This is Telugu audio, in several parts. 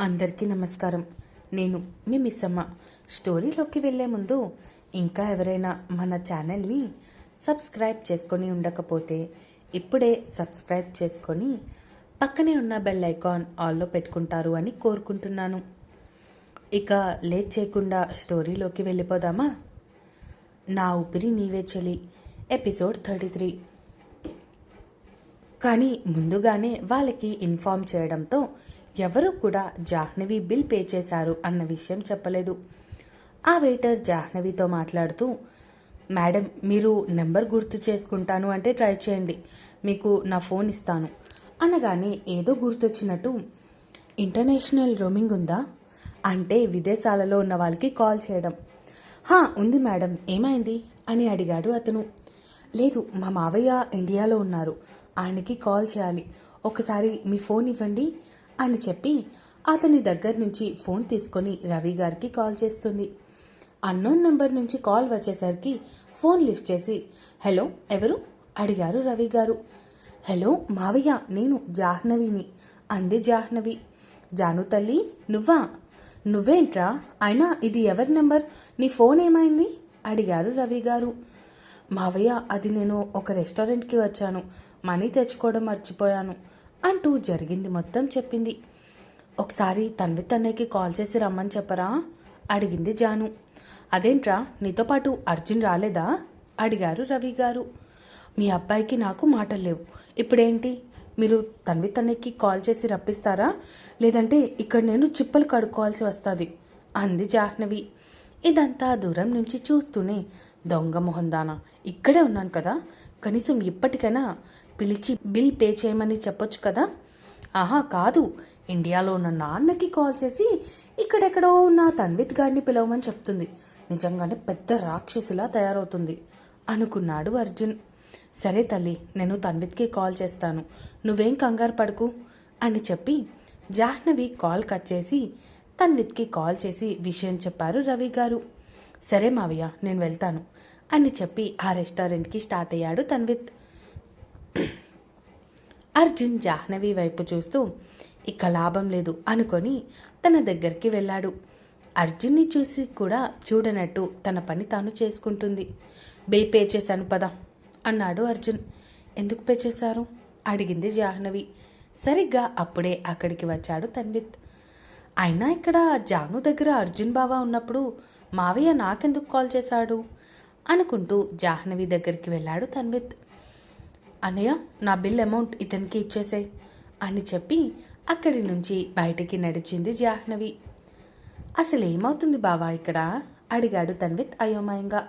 అందరికీ నమస్కారం. నేను మీ మిస్సమ్మ. స్టోరీలోకి వెళ్ళే ముందు ఇంకా ఎవరైనా మన ఛానల్ని సబ్స్క్రైబ్ చేసుకొని ఉండకపోతే ఇప్పుడే సబ్స్క్రైబ్ చేసుకొని పక్కనే ఉన్న బెల్ ఐకాన్ ఆల్లో పెట్టుకుంటారు అని కోరుకుంటున్నాను. ఇక లేట్ చేయకుండా స్టోరీలోకి వెళ్ళిపోదామా? నా ఊపిరి నీవే చలి. Episode thirty three. కానీ ముందుగానే వాళ్ళకి ఇన్ఫామ్ చేయడంతో ఎవరూ కూడా జాహ్నవి బిల్ పే చేశారు అన్న విషయం చెప్పలేదు. ఆ వెయిటర్ జాహ్నవితో మాట్లాడుతూ మేడం మీరు నెంబర్ గుర్తు చేసుకుంటాను అంటే ట్రై చేయండి. మీకు నా ఫోన్ ఇస్తాను. అనగానే ఏదో గుర్తొచ్చినట్టు ఇంటర్నేషనల్ రోమింగ్ ఉందా? అంటే విదేశాలలో ఉన్న వాళ్ళకి కాల్ చేయడం. హా ఉంది మేడం. ఏమైంది? అని అడిగాడు అతను. లేదు మా మావయ్య ఇండియాలో ఉన్నారు. ఆయనకి కాల్ చేయాలి. ఒకసారి మీ ఫోన్ ఇవ్వండి. అని చెప్పి అతని దగ్గర నుంచి ఫోన్ తీసుకొని రవి గారికి కాల్ చేస్తుంది. అన్నోన్ నెంబర్ నుంచి కాల్ వచ్చేసరికి ఫోన్ లిఫ్ట్ చేసి హలో ఎవరు? అడిగారు రవి గారు. హలో మావయ్య నేను జాహ్నవిని. అంది జాహ్నవి. జాను తల్లి నువ్వా? నువ్వేంట్రా? అయినా ఇది ఎవరి నెంబర్? నీ ఫోన్ ఏమైంది? అడిగారు రవి గారు. మావయ్య అది నేను ఒక రెస్టారెంట్కి వచ్చాను. మనీ తెచ్చుకోవడం మర్చిపోయాను. అంటూ జరిగింది మొత్తం చెప్పింది. ఒకసారి తన్వి తన్నయ్యకి కాల్ చేసి రమ్మని చెప్పరా? అడిగింది జాను. అదేంట్రా నీతో పాటు అర్జున్ రాలేదా? అడిగారు రవి గారు. మీ అబ్బాయికి నాకు మాటలు లేవు. ఇప్పుడేంటి? మీరు తన్వి తన్నయ్యకి కాల్ చేసి రప్పిస్తారా? లేదంటే ఇక్కడ నేను చిప్పలు కడుక్కోవాల్సి వస్తుంది అంది జాహ్నవి. ఇదంతా దూరం నుంచి చూస్తూనే దొంగ మొహందానా? ఇక్కడే ఉన్నాను కదా. కనీసం ఇప్పటికైనా పిలిచి బిల్ పే చేయమని చెప్పొచ్చు కదా? ఆహా కాదు. ఇండియాలో ఉన్న నాన్నకి కాల్ చేసి ఇక్కడెక్కడో ఉన్న తన్విత్ గారిని పిలవమని చెప్తుంది. నిజంగానే పెద్ద రాక్షసులా తయారవుతుంది అనుకున్నాడు అర్జున్. సరే తల్లి నేను తన్విత్కి కాల్ చేస్తాను. నువ్వేం కంగారు పడుకు అని చెప్పి జాహ్నవి కాల్ కట్ చేసి తన్విత్కి కాల్ చేసి విషయం చెప్పారు రవి గారు. సరే మావయ్య నేను వెళ్తాను అని చెప్పి ఆ రెస్టారెంట్కి స్టార్ట్ అయ్యాడు తన్విత్. అర్జున్ జాహ్నవి వైపు చూస్తూ ఇక లాభం లేదు అనుకొని తన దగ్గరికి వెళ్ళాడు. అర్జున్ని చూసి కూడా చూడనట్టు తన పని తాను చేసుకుంటుంది. బిల్ పే చేశాను పద అన్నాడు అర్జున్. ఎందుకు పే చేశారు? అడిగింది జాహ్నవి. సరిగ్గా అప్పుడే అక్కడికి వచ్చాడు తన్విత్. అయినా ఇక్కడ జాను దగ్గర అర్జున్ బావా ఉన్నప్పుడు మావయ్య నాకెందుకు కాల్ చేశాడు? అనుకుంటూ జాహ్నవి దగ్గరికి వెళ్ళాడు తన్విత్. అన్నయ్య నా బిల్ అమౌంట్ ఇతనికి ఇచ్చేసాయి అని చెప్పి అక్కడి నుంచి బయటికి నడిచింది జాహ్నవి. అసలు ఏమవుతుంది బావా ఇక్కడ? అడిగాడు తన్విత్ అయోమయంగా.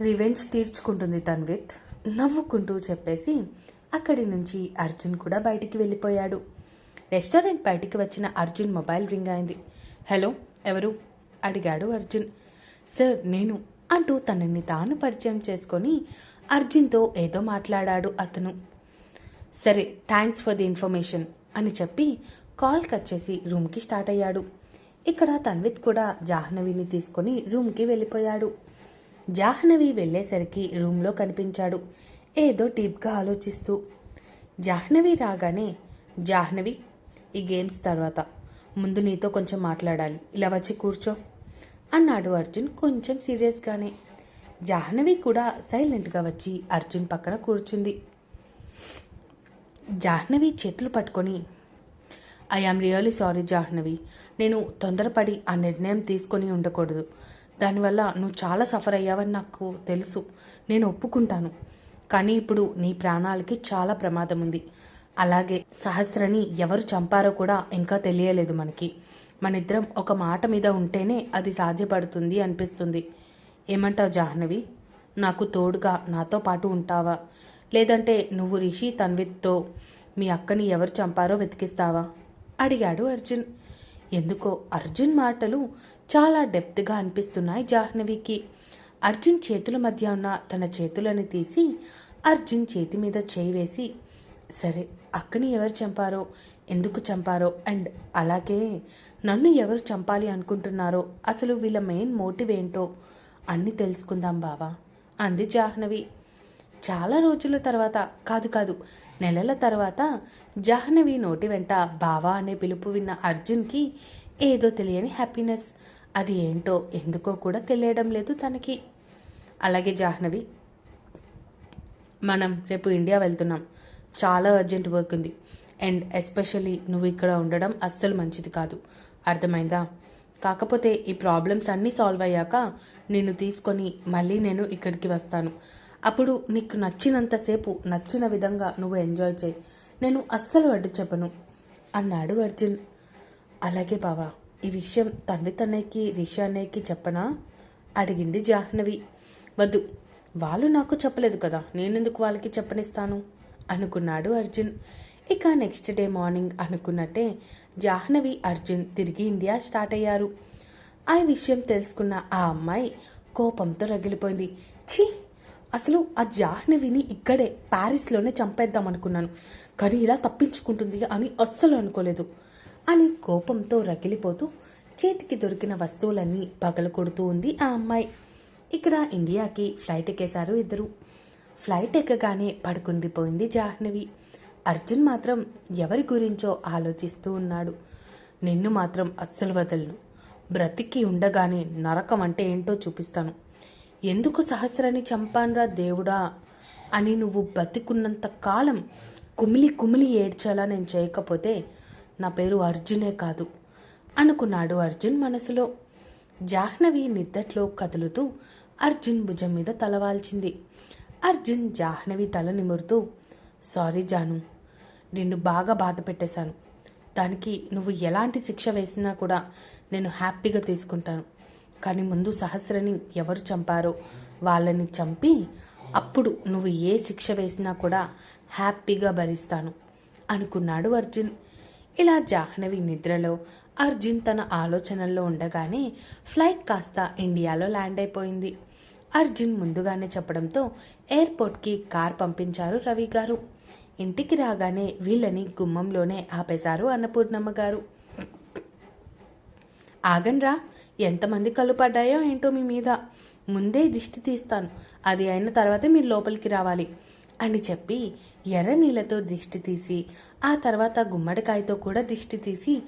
రివెంజ్ తీర్చుకుంటుంది తన్విత్ నవ్వుకుంటూ చెప్పేసి అక్కడి నుంచి అర్జున్ కూడా బయటికి వెళ్ళిపోయాడు. రెస్టారెంట్ బయటికి వచ్చిన అర్జున్ మొబైల్ రింగ్ అయింది. హలో ఎవరు? అడిగాడు అర్జున్. సార్ నేను అంటూ తనని తాను పరిచయం చేసుకొని అర్జున్తో ఏదో మాట్లాడాడు అతను. సరే థ్యాంక్స్ ఫర్ ది ఇన్ఫర్మేషన్ అని చెప్పి కాల్ కట్ చేసి రూమ్కి స్టార్ట్ అయ్యాడు. ఇక్కడ తన్విత్ కూడా జాహ్నవిని తీసుకొని రూమ్కి వెళ్ళిపోయాడు. జాహ్నవి వెళ్ళేసరికి రూమ్లో కనిపించాడు. ఏదో డీప్గా ఆలోచిస్తూ. జాహ్నవి రాగానే జాహ్నవి ఈ గేమ్స్ తర్వాత. ముందు నీతో కొంచెం మాట్లాడాలి. ఇలా వచ్చి కూర్చో అన్నాడు అర్జున్ కొంచెం సీరియస్గానే. జాహ్నవి కూడా సైలెంట్గా వచ్చి అర్జున్ పక్కన కూర్చుంది. జాహ్నవి చేతులు పట్టుకొని I am really sorry Jahnavi. నేను తొందరపడి ఆ నిర్ణయం తీసుకొని ఉండకూడదు. దానివల్ల నువ్వు చాలా సఫర్ అయ్యావని నాకు తెలుసు. నేను ఒప్పుకుంటాను. కానీ ఇప్పుడు నీ ప్రాణాలకి చాలా ప్రమాదం ఉంది. అలాగే సహస్రని ఎవరు చంపారో కూడా ఇంకా తెలియలేదు మనకి. మనిద్దరం ఒక మాట మీద ఉంటేనే అది సాధ్యపడుతుంది అనిపిస్తుంది. ఏమంటావు జాహ్నవి? నాకు తోడుగా నాతో పాటు ఉంటావా? లేదంటే నువ్వు రిషి తన్విత్తో మీ అక్కని ఎవరు చంపారో వెతికిస్తావా? అడిగాడు అర్జున్. ఎందుకో అర్జున్ మాటలు చాలా డెప్త్గా అనిపిస్తున్నాయి జాహ్నవికి. అర్జున్ చేతుల మధ్య ఉన్న తన చేతులను తీసి అర్జున్ చేతి మీద చేయి వేసి సరే అక్కని ఎవరు చంపారో ఎందుకు చంపారో అండ్ అలాగే నన్ను ఎవరు చంపాలి అనుకుంటున్నారో అసలు వీళ్ళ మెయిన్ మోటివ్ ఏంటో అన్నీ తెలుసుకుందాం బావా అంది జాహ్నవి. చాలా రోజుల తర్వాత కాదు కాదు నెలల తర్వాత జాహ్నవి నోటి వెంట బావా అనే పిలుపు విన్న అర్జున్కి ఏదో తెలియని హ్యాపీనెస్. అది ఏంటో ఎందుకో కూడా తెలియడం లేదు తనకి. అలాగే జాహ్నవి మనం రేపు ఇండియా వెళ్తున్నాం. చాలా అర్జెంట్ వర్క్ ఉంది. అండ్ ఎస్పెషల్లీ నువ్వు ఇక్కడ ఉండడం అస్సలు మంచిది కాదు. అర్థమైందా? కాకపోతే ఈ ప్రాబ్లమ్స్ అన్నీ సాల్వ్ అయ్యాక నిన్ను తీసుకొని మళ్ళీ నేను ఇక్కడికి వస్తాను. అప్పుడు నీకు నచ్చినంతసేపు నచ్చిన విధంగా నువ్వు ఎంజాయ్ చేయి. నేను అస్సలు అడ్డు చెప్పను అన్నాడు అర్జున్. అలాగే బావా ఈ విషయం తండ్రి తన్నయ్యకి రిషి అన్నయ్యకి చెప్పనా? అడిగింది జాహ్నవి. వద్దు వాళ్ళు నాకు చెప్పలేదు కదా నేనెందుకు వాళ్ళకి చెప్పనిస్తాను? అనుకున్నాడు అర్జున్. ఇక నెక్స్ట్ డే మార్నింగ్ అనుకున్నట్టే జాహ్నవి అర్జున్ తిరిగి ఇండియా స్టార్ట్ అయ్యారు. ఆ విషయం తెలుసుకున్న ఆ అమ్మాయి కోపంతో రగిలిపోయింది. ఛీ! అసలు ఆ జాహ్నవిని ఇక్కడే ప్యారిస్లోనే చంపేద్దాం అనుకున్నాను. కానీ ఇలా తప్పించుకుంటుంది అని అస్సలు అనుకోలేదు. అని కోపంతో రగిలిపోతూ చేతికి దొరికిన వస్తువులన్నీ పగలు కొడుతూ ఉంది ఆ అమ్మాయి. ఇక్కడ ఇండియాకి ఫ్లైట్ ఎక్కేశారు ఇద్దరు. ఫ్లైట్ ఎక్కగానే పడుకుండిపోయింది జాహ్నవి. అర్జున్ మాత్రం ఎవరి గురించో ఆలోచిస్తూ ఉన్నాడు. నిన్ను మాత్రం అస్సలు వదలను. బ్రతికి ఉండగానే నరకం అంటే ఏంటో చూపిస్తాను. ఎందుకు సహస్రాన్ని చంపాన్రా దేవుడా? అని నువ్వు బతికున్నంత కాలం కుమిలి కుమిలి ఏడ్చేలా నేను చేయకపోతే నా పేరు అర్జునే కాదు అనుకున్నాడు అర్జున్ మనసులో. జాహ్నవి నిద్దట్లో కదులుతూ అర్జున్ భుజం మీద తలవాల్చింది అర్జున్ జాహ్నవి తల నిమురుతూ సారీ జాను నిన్ను బాగా బాధ పెట్టేశాను. దానికి నువ్వు ఎలాంటి శిక్ష వేసినా కూడా నేను హ్యాపీగా తీసుకుంటాను. కానీ ముందు సహస్రని ఎవరు చంపారో వాళ్ళని చంపి అప్పుడు నువ్వు ఏ శిక్ష వేసినా కూడా హ్యాపీగా భరిస్తాను అనుకున్నాడు అర్జున్. ఇలా జాహ్నవి నిద్రలో అర్జున్ తన ఆలోచనల్లో ఉండగానే ఫ్లైట్ కాస్త ఇండియాలో ల్యాండ్ అయిపోయింది. అర్జున్ ముందుగానే చెప్పడంతో ఎయిర్పోర్ట్కి కార్ పంపించారు రవి గారు. ఇంటికి రాగానే వీళ్ళని గుమ్మంలోనే ఆపేశారు అన్నపూర్ణమ్మ గారు. ఆగన్రా ఎంతమంది కళ్ళు పడ్డాయో ఏంటో మీ మీద. ముందే దిష్టి తీస్తాను. అది అయిన తర్వాత మీరు లోపలికి రావాలి అని చెప్పి ఎర్ర నీళ్ళతో దిష్టి తీసి ఆ తర్వాత గుమ్మడికాయతో కూడా దిష్టి తీసి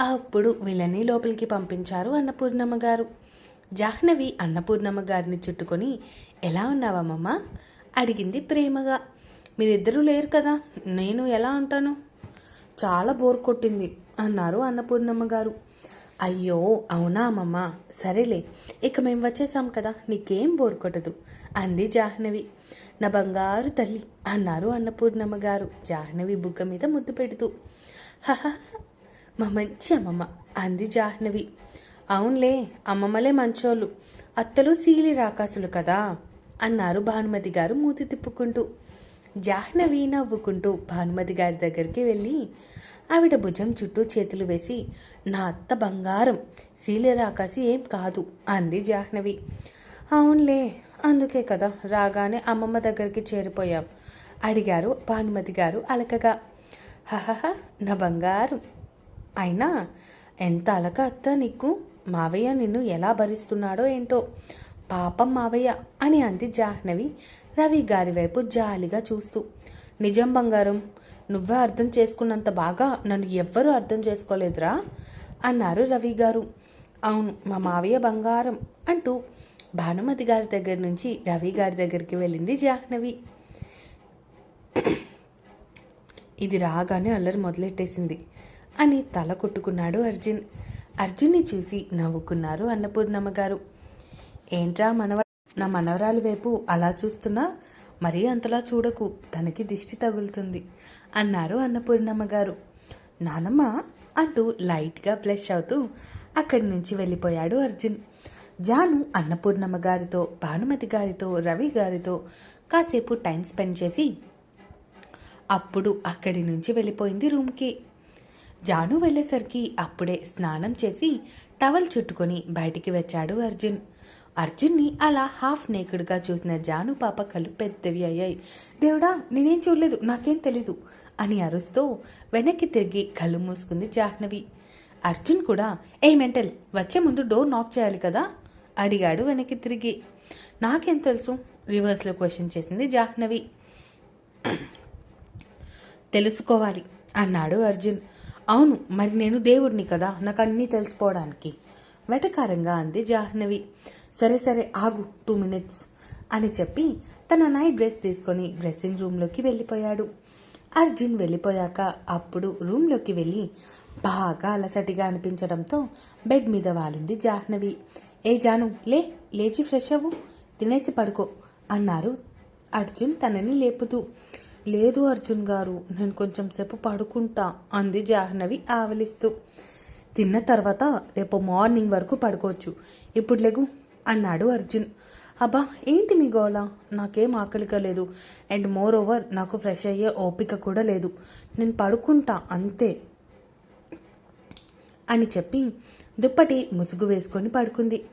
అప్పుడు వీళ్ళని లోపలికి పంపించారు అన్నపూర్ణమ్మ గారు. జాహ్నవి అన్నపూర్ణమ్మ గారిని చుట్టుకొని ఎలా ఉన్నావమ్మమ్మ? అడిగింది ప్రేమగా. మీరిద్దరూ లేరు కదా. నేను ఎలా ఉంటాను? చాలా బోర్ కొట్టింది అన్నారు అన్నపూర్ణమ్మ గారు. అయ్యో అవునా అమ్మమ్మ సరేలే ఇక మేము వచ్చేసాం కదా నీకేం బోర్ కొట్టదు అంది జాహ్నవి. నా బంగారు తల్లి అన్నారు అన్నపూర్ణమ్మ గారు జాహ్నవి బుగ్గ మీద ముద్దు పెడుతూ. హహ మా మంచి అమ్మమ్మ అంది జాహ్నవి. అవునులే అమ్మమ్మలే మంచోళ్ళు అత్తలు సీలి రాకాసులు కదా అన్నారు భానుమతి గారు మూతి తిప్పుకుంటూ. జాహ్నవి నవ్వుకుంటూ భానుమతి గారి దగ్గరికి వెళ్ళి ఆవిడ భుజం చుట్టూ చేతులు వేసి నా అత్త బంగారం శీలరాకాసి ఏం కాదు అంది జాహ్నవి. అవునులే అందుకే కదా రాగానే అమ్మమ్మ దగ్గరికి చేరిపోయాం అడిగారు భానుమతి గారు అలకగా. హహహ నా బంగారం. అయినా ఎంత అలక అత్త నీకు? మావయ్య నిన్ను ఎలా భరిస్తున్నాడో ఏంటో? పాపం మావయ్య అని అంది జాహ్నవి. రవి గారి వైపు జాలిగా చూస్తూ నిజం బంగారం నువ్వే అర్థం చేసుకున్నంత బాగా నన్ను ఎవ్వరూ అర్థం చేసుకోలేదురా? అన్నారు రవి గారు. అవును మా మావయ్య బంగారం అంటూ భానుమతి గారి దగ్గర నుంచి రవి గారి దగ్గరికి వెళ్ళింది జాహ్నవి. ఇది రాగానే అల్లరి మొదలెట్టేసింది అని తల కొట్టుకున్నాడు అర్జున్. అర్జున్ని చూసి నవ్వుకున్నారు అన్నపూర్ణమ్మ గారు. ఏంట్రా మనవ నా మనవరాలి వైపు అలా చూస్తున్నా మరీ అంతలా చూడకు తనకి దిష్టి తగులుతుంది అన్నారు అన్నపూర్ణమ్మ గారు. నానమ్మ అంటూ లైట్గా బ్లష్ అవుతూ అక్కడి నుంచి వెళ్ళిపోయాడు అర్జున్. జాను అన్నపూర్ణమ్మ గారితో భానుమతి గారితో రవి గారితో కాసేపు టైం స్పెండ్ చేసి అప్పుడు అక్కడి నుంచి వెళ్ళిపోయింది రూమ్కి జాను వెళ్ళేసరికి అప్పుడే స్నానం చేసి టవల్ చుట్టుకొని బయటికి వచ్చాడు అర్జున్. అర్జున్ని అలా హాఫ్ నేకుడ్గా చూసిన జాను పాప కళ్ళు పెద్దవి అయ్యాయి. దేవుడా నేనేం చూడలేదు నాకేం తెలీదు అని అరుస్తూ వెనక్కి తిరిగి కళ్ళు మూసుకుంది జాహ్నవి. అర్జున్ కూడా ఏ మెంటల్ వచ్చే ముందు డోర్ నాక్ చేయాలి కదా? అడిగాడు వెనక్కి తిరిగి. నాకేం తెలుసు? రివర్స్లో క్వశ్చన్ చేసింది జాహ్నవి. తెలుసుకోవాలి అన్నాడు అర్జున్. అవును మరి నేను దేవుడిని కదా నాకు అన్నీ తెలుసుకోవడానికి వెటకారంగా అంది జాహ్నవి. సరే సరే ఆగు టూ మినిట్స్ అని చెప్పి తన నైట్ డ్రెస్ తీసుకొని డ్రెస్సింగ్ రూమ్లోకి వెళ్ళిపోయాడు. అర్జున్ వెళ్ళిపోయాక అప్పుడు రూమ్లోకి వెళ్ళి బాగా అలసటిగా అనిపించడంతో బెడ్ మీద వాలింది జాహ్నవి. ఏ జాను లే లేచి ఫ్రెష్ అవ్వు తినేసి పడుకో అన్నారు అర్జున్ తనని లేపుతూ. లేదు అర్జున్ గారు నేను కొంచెం సేపు పడుకుంటా అంది జాహ్నవి ఆవలిస్తూ. తిన్న తర్వాత రేపు మార్నింగ్ వరకు పడుకోవచ్చు. ఇప్పుడు లేగు అన్నాడు అర్జున్. అబ్బా ఏంటి మీ గోల? నాకేం ఆకలిగా లేదు. అండ్ మోర్ ఓవర్ నాకు ఫ్రెష్ అయ్యే ఓపిక కూడా లేదు. నేను పడుకుంటా అంతే. అని చెప్పి దుప్పటి ముసుగు వేసుకొని పడుకుంది.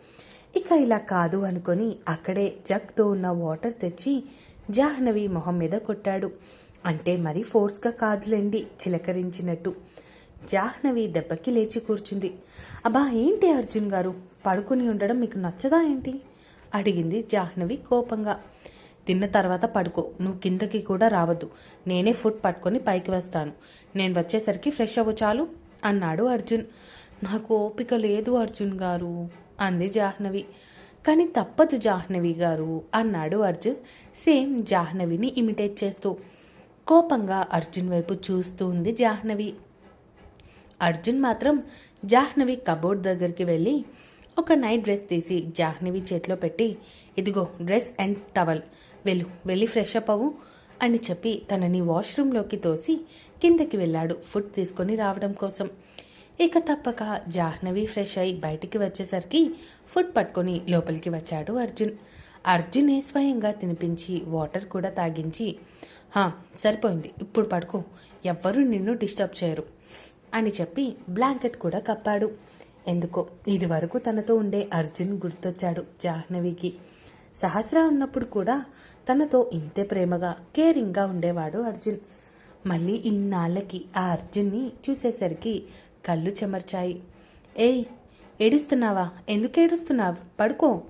ఇక ఇలా కాదు అనుకొని అక్కడే జగ్తో ఉన్న వాటర్ తెచ్చి జాహ్నవి మొహం మీద కొట్టాడు. అంటే మరి ఫోర్స్గా కాదులేండి చిలకరించినట్టు. జాహ్నవి దెబ్బకి లేచి కూర్చుంది. అబ్బా ఏంటి అర్జున్ గారు? పడుకుని ఉండడం మీకు నచ్చదా ఏంటి? అడిగింది జాహ్నవి కోపంగా. తిన్న తర్వాత పడుకో నువ్వు కిందకి కూడా రావద్దు. నేనే ఫుడ్ పట్టుకొని పైకి వస్తాను. నేను వచ్చేసరికి ఫ్రెష్ అవ్వు చాలు అన్నాడు అర్జున్. నాకు ఓపిక లేదు అర్జున్ గారు అంది జాహ్నవి. కానీ తప్పదు జాహ్నవి గారు అన్నాడు అర్జున్. సేమ్ జాహ్నవిని ఇమిటేట్ చేస్తూ. కోపంగా అర్జున్ వైపు చూస్తూ ఉంది జాహ్నవి. అర్జున్ మాత్రం జాహ్నవి కబోర్డ్ దగ్గరికి వెళ్ళి ఒక నైట్ డ్రెస్ తీసి జాహ్నవి చేతిలో పెట్టి ఇదిగో డ్రెస్ అండ్ టవల్ వెళ్ళు వెళ్ళి ఫ్రెష్ అప్ అవ్వు అని చెప్పి తనని వాష్రూమ్లోకి తోసి కిందకి వెళ్ళాడు ఫుడ్ తీసుకొని రావడం కోసం. ఇక తప్పక జాహ్నవి ఫ్రెష్ అయి బయటికి వచ్చేసరికి ఫుడ్ పట్టుకొని లోపలికి వచ్చాడు అర్జున్. అర్జునే స్వయంగా తినిపించి వాటర్ కూడా తాగించి "హా, సరిపోయింది ఇప్పుడు పడుకో ఎవ్వరూ నిన్ను డిస్టర్బ్ చేయరు అని చెప్పి బ్లాంకెట్ కూడా కప్పాడు. ఎందుకో? ఇది వరకు తనతో ఉండే అర్జున్ గుర్తొచ్చాడు జాహ్నవికి. సహస్ర ఉన్నప్పుడు కూడా తనతో ఇంతే ప్రేమగా కేరింగ్గా ఉండేవాడు అర్జున్. మళ్ళీ ఇన్నాళ్ళకి ఆ అర్జున్ని చూసేసరికి కళ్ళు చెమర్చాయి. ఏయ్ ఏడుస్తున్నావా? ఎందుకు ఏడుస్తున్నావు? పడుకో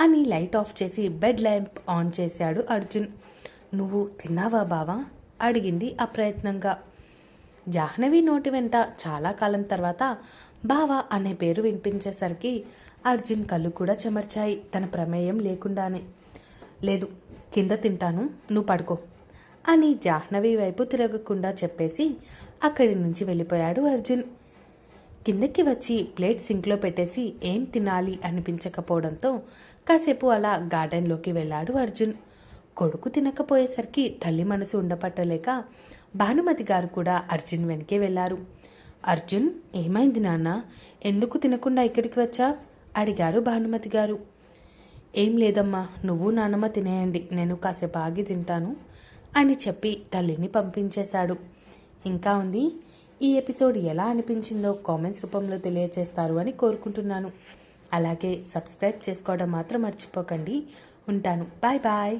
అని లైట్ ఆఫ్ చేసి బెడ్ ల్యాంప్ ఆన్ చేశాడు అర్జున్. నువ్వు తిన్నావా బావా? అడిగింది అప్రయత్నంగా. జాహ్నవి నోటి వెంట చాలా కాలం తర్వాత బావా అనే పేరు వినిపించేసరికి అర్జున్ కళ్ళు కూడా చెమర్చాయి. తన ప్రమేయం లేకుండానే. లేదు కింద తింటాను నువ్వు పడుకో అని జాహ్నవి వైపు తిరగకుండా చెప్పేసి అక్కడి నుంచి వెళ్ళిపోయాడు అర్జున్. కిందకి వచ్చి ప్లేట్ సింక్లో పెట్టేసి ఏం తినాలి అనిపించకపోవడంతో కాసేపు అలా గార్డెన్లోకి వెళ్ళాడు అర్జున్. కొడుకు తినకపోయేసరికి తల్లి మనసు ఉండపట్టలేక భానుమతి గారు కూడా అర్జున్ వెనకే వెళ్ళారు. అర్జున్ ఏమైంది నాన్న? ఎందుకు తినకుండా ఇక్కడికి వచ్చా? అడిగారు భానుమతి గారు. ఏం లేదమ్మా నువ్వు నాన్నమ్మ తినేయండి నేను కాసేపు ఆగి తింటాను అని చెప్పి తల్లిని పంపించేశాడు. ఇంకా ఉంది ఈ ఎపిసోడ్ ఎలా అనిపించిందో కామెంట్స్ రూపంలో తెలియజేస్తారు అని కోరుకుంటున్నాను. అలాగే సబ్స్క్రైబ్ చేసుకోవడం మాత్రం మర్చిపోకండి. ఉంటాను. Bye bye.